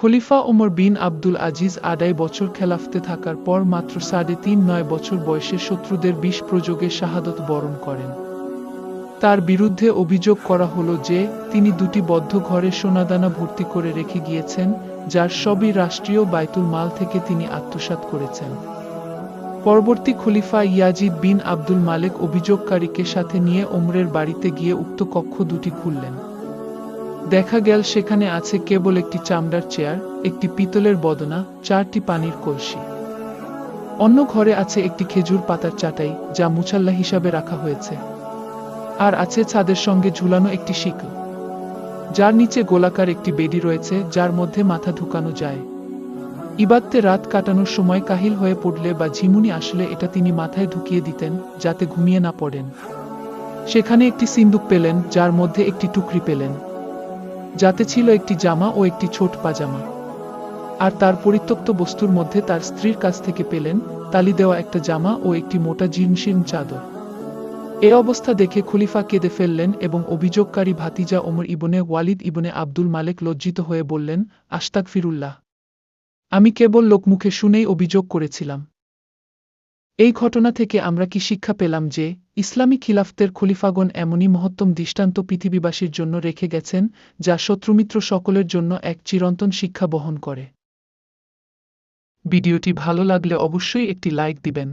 খলিফা ওমর বিন আব্দুল আজিজ আড়াই বছর খেলাফতে থাকার পর মাত্র সাড়ে তিন নয় বছর বয়সে শত্রুদের বিষ প্রযোগে শাহাদত বরণ করেন। তার বিরুদ্ধে অভিযোগ করা হলো যে, তিনি দুটি বদ্ধ ঘরে সোনাদানা ভর্তি করে রেখে গিয়েছেন, যার সবই রাষ্ট্রীয় বাইতুল মাল থেকে তিনি আত্মসাৎ করেছেন। পরবর্তী খলিফা ইয়াজিদ বিন আব্দুল মালেক অভিযোগকারীকে সাথে নিয়ে ওমরের বাড়িতে গিয়ে উক্ত কক্ষ দুটি খুললেন। দেখা গেল সেখানে আছে কেবল একটি চামড়ার চেয়ার, একটি পিতলের বদনা, চারটি পানির কলসি। অন্য ঘরে আছে একটি খেজুর পাতার চাটাই, যা মুছাল্লা হিসাবে রাখা হয়েছে। আর আছে ছাদের সঙ্গে ঝুলানো একটি শিকল। যার নিচে গোলাকার একটি বেডি রয়েছে, যার মধ্যে মাথা ঢুকানো যায়। ইবাদতে রাত কাটানোর সময় কাহিল হয়ে পড়লে বা ঝিমুনি আসলে এটা তিনি মাথায় ঢুকিয়ে দিতেন, যাতে ঘুমিয়ে না পড়েন। সেখানে একটি সিন্দুক পেলেন, যার মধ্যে একটি টুকরি পেলেন। যাতে ছিল একটি জামা ও একটি ছোট পাজামা। আর তার পরিত্যক্ত বস্তুর মধ্যে তার স্ত্রীর কাছ থেকে পেলেন তালি দেওয়া একটা জামা ও একটি মোটা জিনশিন চাদর। এ অবস্থা দেখে খলিফা কেঁদে ফেললেন এবং অভিযোগকারী ভাতিজা ওমর ইবনে ওয়ালিদ ইবনে আব্দুল মালেক লজ্জিত হয়ে বললেন আস্তাক ফিরুল্লাহ আমি কেবল লোকমুখে শুনেই অভিযোগ করেছিলাম। এই ঘটনা থেকে আমরা কি শিক্ষা পেলাম যে ইসলামী খিলাফতের খলিফাগণ এমনই মহত্তম দৃষ্টান্ত পৃথিবীবাসীর জন্য রেখে গেছেন, যা শত্রুমিত্র সকলের জন্য এক চিরন্তন শিক্ষা বহন করে। ভিডিওটি ভালো লাগলে অবশ্যই একটি লাইক দিবেন।